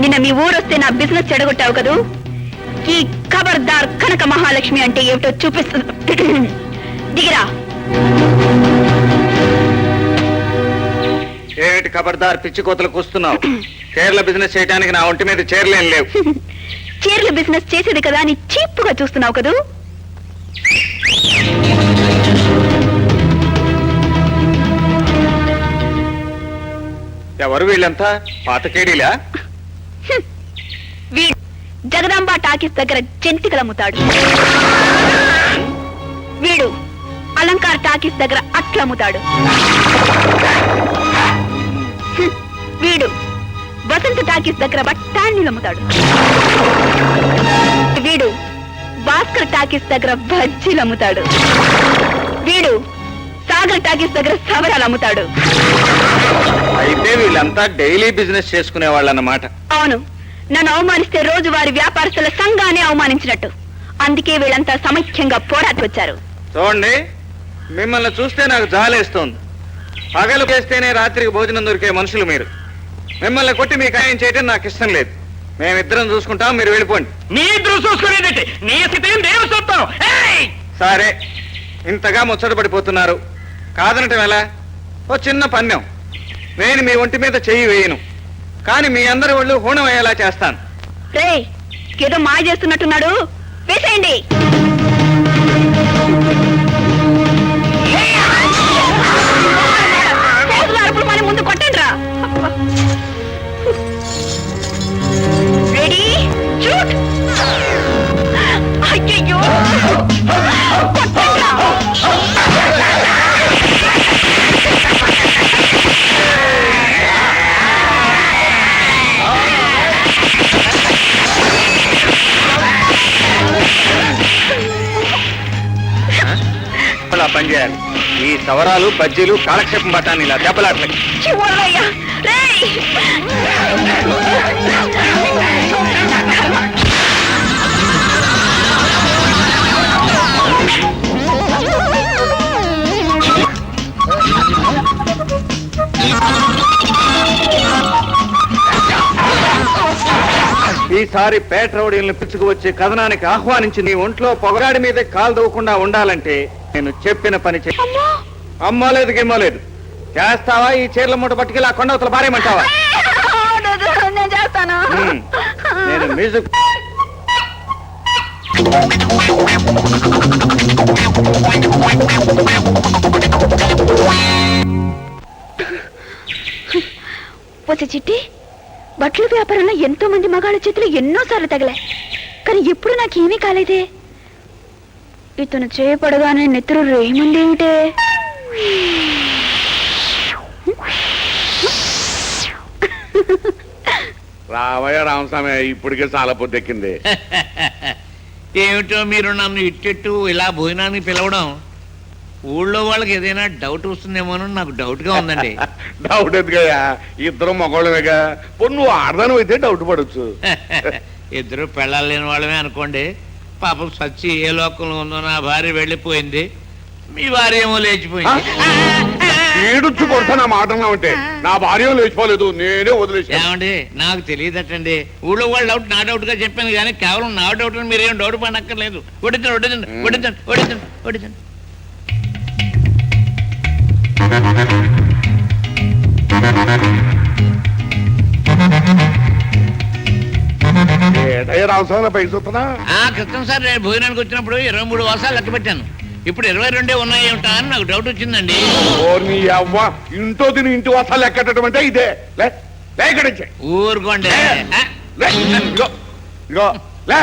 నిన్న మీ ఊరొస్తే నా బిజినెస్ చెడగొట్టావు కదూ? ఈ ఖబర్దార్ కనక మహాలక్ష్మి అంటే ఏమిటో చూపిస్తుంది దిగిరా. ఏమిటి ఖబర్దార్ పిచ్చి కోతలు కూస్తున్నావు? కేరళ బిజినెస్ చేయడానికి నా ఒంటి మీద చీరలేం లేవు. చీరల బిజినెస్ చేసేది కదా అని చీప్గా చూస్తున్నావు కదూ? ఎవరు వీళ్ళంతా? పాతకేడీలా వీడు జగదాంబ టాకీస్ దగ్గర జంతికలు అమ్ముతాడు వీడు అలంకార్ టాకీస్ దగ్గర అట్లు అమ్ముతాడు వీడు వసంత టాకీస్ దగ్గర బఠానీలు అమ్ముతాడు వీడు భాస్కర్ టాకీస్ దగ్గర బజ్జీలు అమ్ముతాడు వీడు సాగర్ టాకీస్ దగ్గర సవరాలు అమ్ముతాడు వీళ్ళంతా డైలీ బిజినెస్ చేసుకునే వాళ్ళు అన్నమాట అవును. నన్ను అవమానిస్తే రోజు వారి వ్యాపారస్తుల సంఘాన్ని అవమానించినట్టు. అందుకే వీళ్ళంతా సమైక్యంగా పోరాటి వచ్చారు. చూడండి మిమ్మల్ని చూస్తే నాకు జాలేస్తోంది. పగలు చేస్తేనే రాత్రికి భోజనం దొరికే మనుషులు మీరు. మిమ్మల్ని కొట్టి మీకు ఆయన చేయటం నాకు ఇష్టం లేదు. మేమిద్దరం చూసుకుంటాం మీరు వెళ్ళిపోండి. మీ ఇద్దరు చూసుకునేదంటే నీ స్థితి నేను చూస్తాను ఏయ్! సరే ఇంతగా ముచ్చట పడిపోతున్నారు కాదనటం ఎలా? ఓ చిన్న పన్యం నేను మీ ఒంటి మీద చెయ్యి వేయను. కానీ మీ అందరి వాళ్ళు హూణం అయ్యేలా చేస్తాను. రే ఏదో మాయ చేస్తున్నట్టున్నాడు. వేసేయండి. పనిచేయాలి. ఈ సవరాలు బజ్జీలు కాలక్షేపం పట్టాను ఇలా ఈసారి పేట రౌడీలను పిచ్చుకువచ్చే కథనానికి ఆహ్వానించి నీ ఒంట్లో పొగరాడి మీద కాలు దవ్వకుండా ఉండాలంటే నేను చెప్పిన పని చే అమ్మలేదు గిమ్మలేదు చేస్తావా? ఈ చీరల మూట పట్టుకెళ్ళి ఆ కొండవతల పారేయమంటావా? వద్దు, నేను చేస్తాను. నేను మ్యూజిక్ వచ్చే చిట్టి. బట్టల వ్యాపారంలో ఎంతో మంది మగాళ్ళ చేతులు ఎన్నోసార్లు తగిలే కానీ ఎప్పుడు నాకేమీ కాలేదే? ఇతను చేయపడగానే నెత్తురు రేముందేమిటే? రావయ్య రామస్వామి ఇప్పటికే చాలా పొద్దెక్కింది. ఏమిటో మీరు నన్ను ఇట్టెట్టు ఇలా భోజనానికి పిలవడం? ఊళ్ళో వాళ్ళకి ఏదైనా డౌట్ వస్తుందేమోనని నాకు డౌట్గా ఉందండి. డౌట్ ఎందుకయ్యా? ఇద్దరు మగవాళ్ళమేగా నువ్వు ఆడదాను అయితే డౌట్ పడవచ్చు ఇద్దరు పెళ్ళాలు లేని వాళ్ళమే అనుకోండి. పాపం సచ్చి ఏ లోకంలో ఉందో నా భార్య వెళ్ళిపోయింది. మీ భార్య ఏమో లేచిపోయింది కొడతా నా ఉంటే నా భార్య లేచిపోలేదు నేనే వదిలేసాను ఏమండి నాకు తెలియదటండి. ఊళ్ళో వాళ్ళ డౌట్ నా డౌట్గా చెప్పాను కానీ కేవలం నా డౌట్ మీరేం డౌట్ పడక్కర్లేదు. వడ్డించండి వడ్డించండి వడ్డించండి వడ్డించండి వడ్డించండి ఏటయ్య రామస్వామి పైకి చూస్తున్నా? ఆ క్రితం సార్ నేను భోజనానికి వచ్చినప్పుడు ఇరవై మూడు వర్షాలు లెక్క పెట్టాను. ఇప్పుడు ఇరవై రెండే ఉన్నాయి ఏమిటా అని నాకు డౌట్ వచ్చిందండి. ఓ నీ అవ్వ ఇంట్లో తిని ఇంటి వస్తాలు ఎక్కటం అంటే ఇదే. లే లే ఇక్కడి నుంచి. ఊరుకోండి. ఆ, లే ఇదిగో ఇదిగో లే.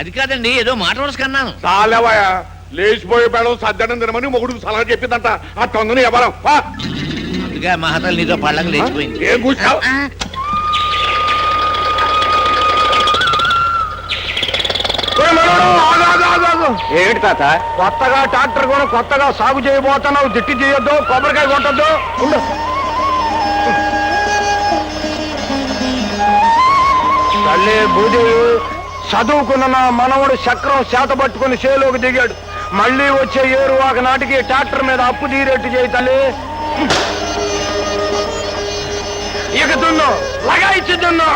అది కాదండి ఏదో మాట వరుస కన్నాను. చాలేవయ్యా లేచిపోయే బేడం సజ్జనం తినమని మొగుడికి సలహా చెప్పిందంట. ఆ తొందని ఎవరం అందుకే మహతలు నీతో పళ్ళకి లేచిపోయింది. ఏం కూర్చావు ఏమిటి తాత? కొత్తగా ట్రాక్టర్ కూడా కొత్తగా సాగు చేయబోతున్నావు దిట్టి చేయొద్దు కొబ్బరికాయ కొట్టద్దు. తల్లి భూదేవి చదువుకున్న నా మనవడు చక్రం చేత పట్టుకుని చేలోకి దిగాడు. మళ్ళీ వచ్చే ఏరు ఒక నాటికి ట్రాక్టర్ మీద అప్పు తీరేట్టు చేయి తల్లి. ఇక దున్ను లగాయించు దున్ను.